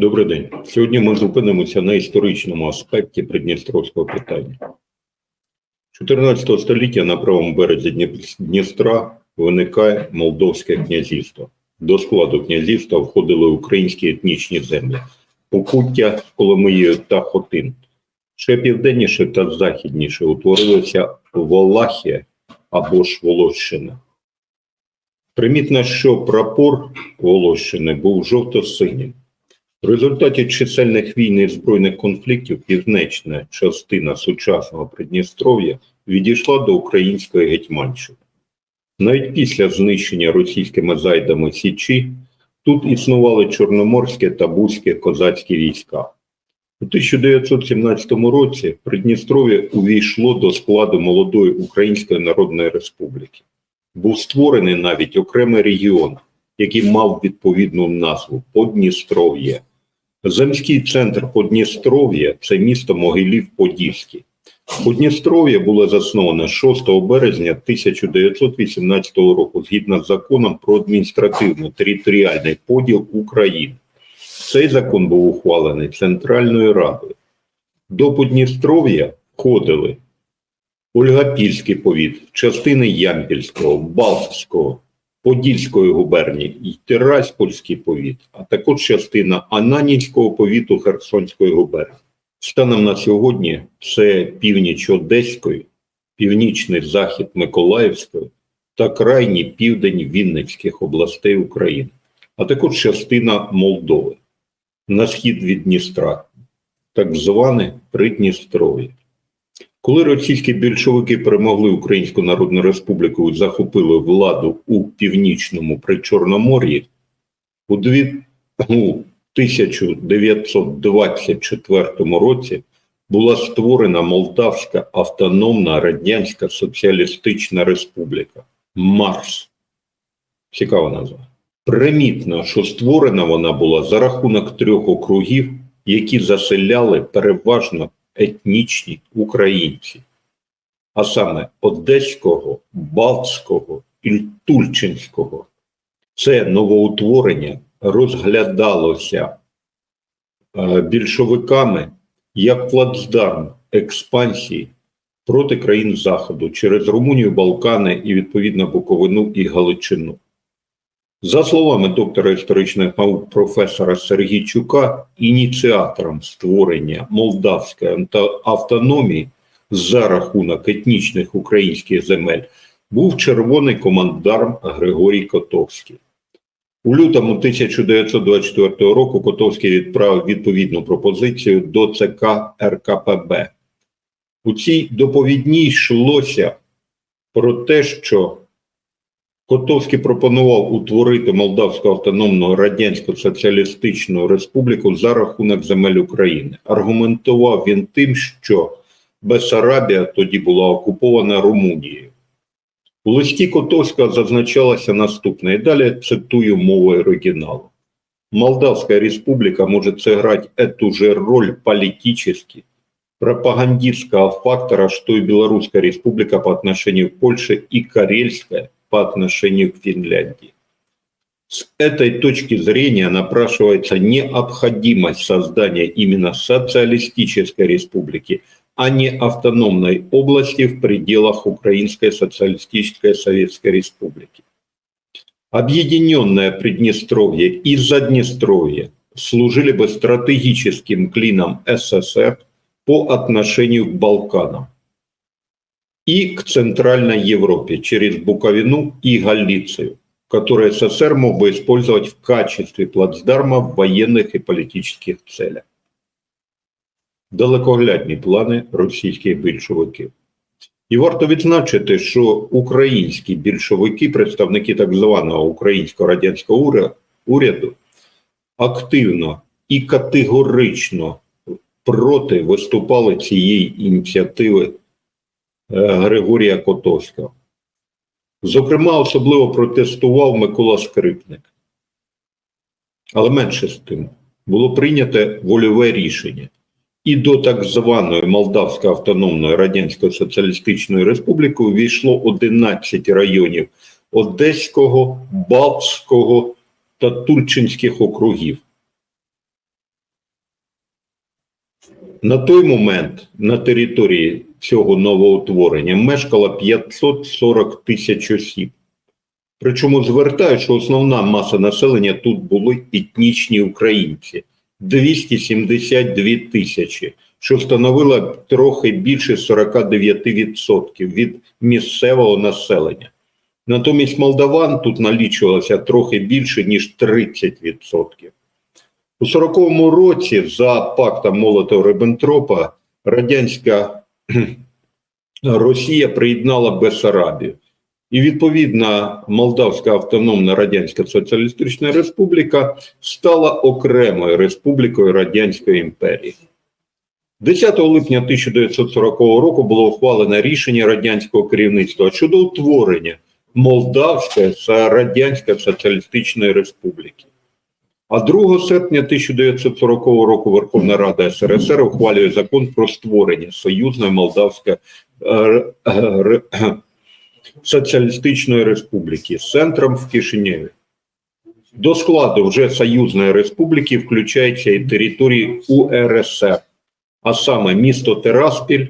Добрий день. Сьогодні ми зупинимося на історичному аспекті Придністровського питання. 14 століття на правому березі Дністра виникає Молдовське князівство. До складу князівства входили українські етнічні землі Покуття, Коломиєю та Хотин. Ще південніше та західніше утворилася Валахія або ж Волощина. Примітно, що прапор Волощини був жовто-синім. В результаті чисельних війн і збройних конфліктів північна частина сучасного Придністров'я відійшла до української гетьманщини. Навіть після знищення російськими зайдами Січі тут існували чорноморські та бузькі козацькі війська. У 1917 році Придністров'я увійшло до складу молодої Української Народної Республіки. Був створений навіть окремий регіон, який мав відповідну назву Подністров'я. Земський центр Подністров'я це місто Могилів-Подільський. Подністров'я було засноване 6 березня 1918 року згідно з законом про адміністративно-територіальний поділ України. Цей закон був ухвалений Центральною Радою. До Подністров'я входили Ольгапільський повіт, частини Ямпільського, Балтського, Подільської губернії і Тираспольський повіт, а також частина Ананівського повіту Херсонської губернії. Станом на сьогодні це північ Одеської, північний захід Миколаївської та крайній південь Вінницьких областей України, а також частина Молдови на схід від Дністра, так зване Придністров'я. Коли російські більшовики перемогли Українську Народну Республіку і захопили владу у північному Причорномор'ї, у 1924 році була створена Молдавська Автономна Радянська Соціалістична Республіка Марс. Цікава назва. Примітно, що створена вона була за рахунок трьох округів, які заселяли переважно етнічні українці, а саме Одеського, Балтського і Тульчинського. Це новоутворення розглядалося е, більшовиками як плацдарм експансії проти країн Заходу через Румунію, Балкани і відповідно Буковину і Галичину. За словами доктора історичних наук професора Сергійчука, ініціатором створення молдавської автономії за рахунок етнічних українських земель був червоний командарм Григорій Котовський. У лютому 1924 року Котовський відправив відповідну пропозицію до ЦК РКПБ. У цій доповідній йшлося про те, що Котовський пропонував утворити Молдавську автономну радянську соціалістичну республіку за рахунок земель України. Аргументував він тим, що Бесарабія тоді була окупована Румунією. У листі Котовського зазначалося наступне, і далі цитую мову оригіналу. Молдавская республика может сыграть эту же роль политически, пропагандистского фактора, что и Белорусская республика по отношению к Польше и Карельская по отношению к Финляндии. С этой точки зрения напрашивается необходимость создания именно социалистической республики, а не автономной области в пределах Украинской социалистической Советской Республики. Объединенное Приднестровье и Заднестровье служили бы стратегическим клином СССР по отношению к Балканам и к Центральной Европе через Буковину и Галицию, которые СССР мог бы использовать в качестве плацдарма в военных и политических целях. Далекоглядні плани російських більшовиків. І варто відзначити, що українські більшовики, представники так званого українського радянського уря- уряду, активно і категорично проти виступали цієї ініціативи е, Григорія Котовського. Зокрема, особливо протестував Микола Скрипник. Але менше з тим було прийнято вольове рішення. І до так званої Молдавської автономної Радянської Соціалістичної Республіки увійшло 11 районів Одеського, Балтського та Тульчинських округів. На той момент на території цього новоутворення мешкало 540 тисяч осіб. Причому звертаю, що основна маса населення тут були етнічні українці 272 тисячі, що становило трохи більше 49% від місцевого населення. Натомість молдаван тут налічувалося трохи більше, ніж 30%. У 40-му році за пактом Молотова-Риббентропа радянська Росія приєднала Бессарабію. І відповідно Молдавська Автономна Радянська Соціалістична Республіка стала окремою республікою Радянської імперії. 10 липня 1940 року було ухвалене рішення радянського керівництва щодо утворення Молдавської та Радянської Соціалістичної Республіки. А 2 серпня 1940 року Верховна Рада СРСР ухвалює закон про створення Союзної Молдавської е, Соціалістичної Республіки з центром в Кишинєві. До складу вже Союзної Республіки включаються і території УРСР, а саме місто Тераспіль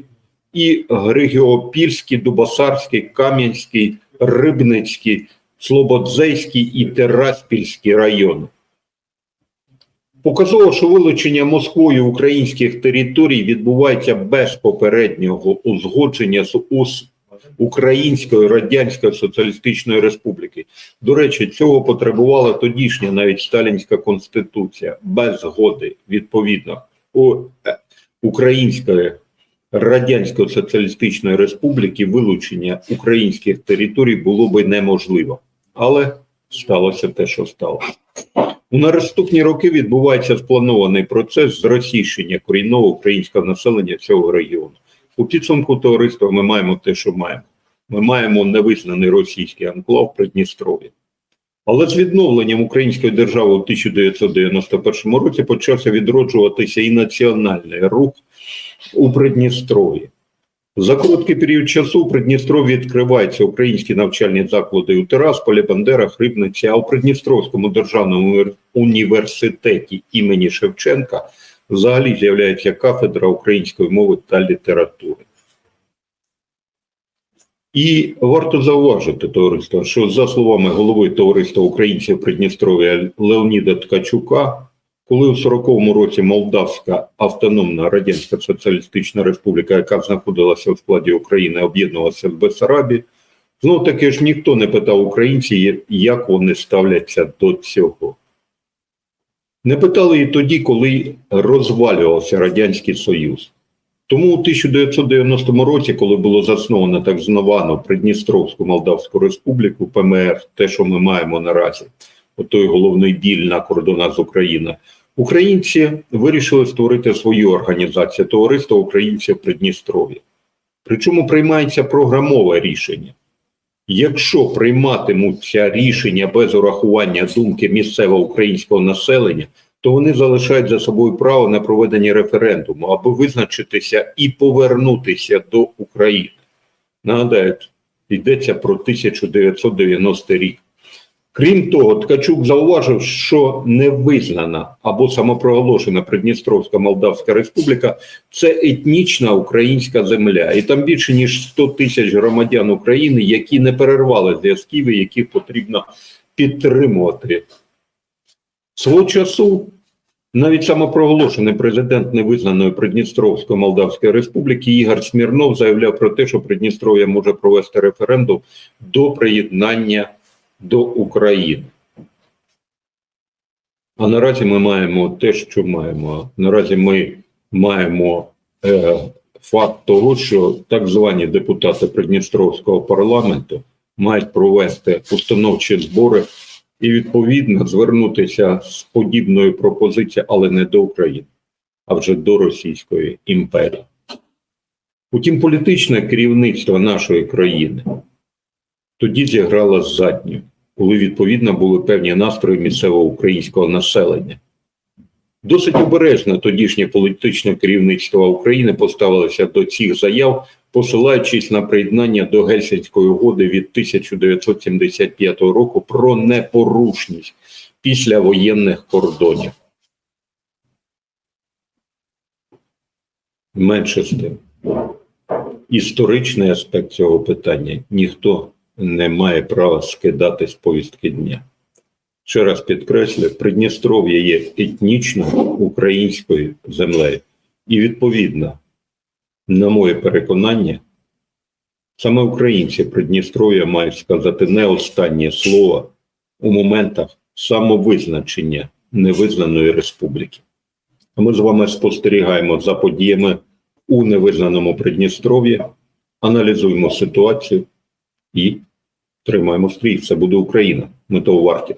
і Григіопільський, Дубосарський, Кам'янський, Рибницький, Слободзейський і Тераспільський райони. Показово, що вилучення Москвою українських територій відбувається без попереднього узгодження з УС Української Радянської Соціалістичної Республіки. До речі, цього потребувала тодішня навіть сталінська конституція без згоди відповідно у е, Української Радянської Соціалістичної Республіки вилучення українських територій було би неможливо, але сталося те, що сталося. У наступні роки відбувається спланований процес зросійщення корінного українського населення цього регіону. У підсумку товариства ми маємо те, що маємо. Ми маємо невизнаний російський анклав Придністров'я. Але з відновленням української держави у 1991 році почався відроджуватися і національний рух у Придністров'ї. За короткий період часу у Придністров'ї відкриваються українські навчальні заклади у Тирасполі, Бандерах, Рибниці, а у Придністровському державному університеті імені Шевченка взагалі з'являється кафедра української мови та літератури. І варто зауважити, товариство, що за словами голови товариства українців Придністров'я Леоніда Ткачука, коли у 40-му році Молдавська Автономна Радянська Соціалістична Республіка, яка знаходилася у складі України, об'єднувалася з Бессарабі, знов таки ж ніхто не питав українців, як вони ставляться до цього. Не питали і тоді, коли розвалювався Радянський Союз. Тому у 1990 році, коли було засновано так звану Придністровську Молдавську Республіку, ПМР, те, що ми маємо наразі, той головний біль на кордонах з Україною, українці вирішили створити свою організацію Товариство українців Придністров'я. Причому приймається програмове рішення. Якщо прийматимуться рішення без урахування думки місцевого українського населення, то вони залишають за собою право на проведення референдуму, аби визначитися і повернутися до України. Нагадаю, йдеться про 1990 рік. Крім того, Ткачук зауважив, що невизнана або самопроголошена Придністровська Молдавська Республіка це етнічна українська земля, і там більше ніж 100 тисяч громадян України, які не перервали зв'язків, і яких потрібно підтримувати. Свого часу навіть самопроголошений президент невизнаної Придністровської Молдавської Республіки Ігор Смірнов заявляв про те, що Придністров'я може провести референдум до приєднання до України. А наразі ми маємо те, що маємо. Наразі ми маємо е, факт того, що так звані депутати Придністровського парламенту мають провести установчі збори і відповідно звернутися з подібною пропозицією, але не до України, а вже до Російської імперії. Утім, політичне керівництво нашої країни тоді зіграло задню, коли відповідно були певні настрої місцевого українського населення. Досить обережно тодішнє політичне керівництво України поставилося до цих заяв, посилаючись на приєднання до Гельсінської угоди від 1975 року про непорушність після воєнних кордонів. Менше з тим. Історичний аспект цього питання ніхто не має права скидати з повістки дня. Ще раз підкреслю, Придністров'я є етнічно українською землею. І відповідно, на моє переконання, саме українці Придністров'я мають сказати не останнє слово у моментах самовизначення невизнаної республіки. А ми з вами спостерігаємо за подіями у невизнаному Придністров'ї, аналізуємо ситуацію і тримаємо стрій. Це буде Україна. Ми того варті.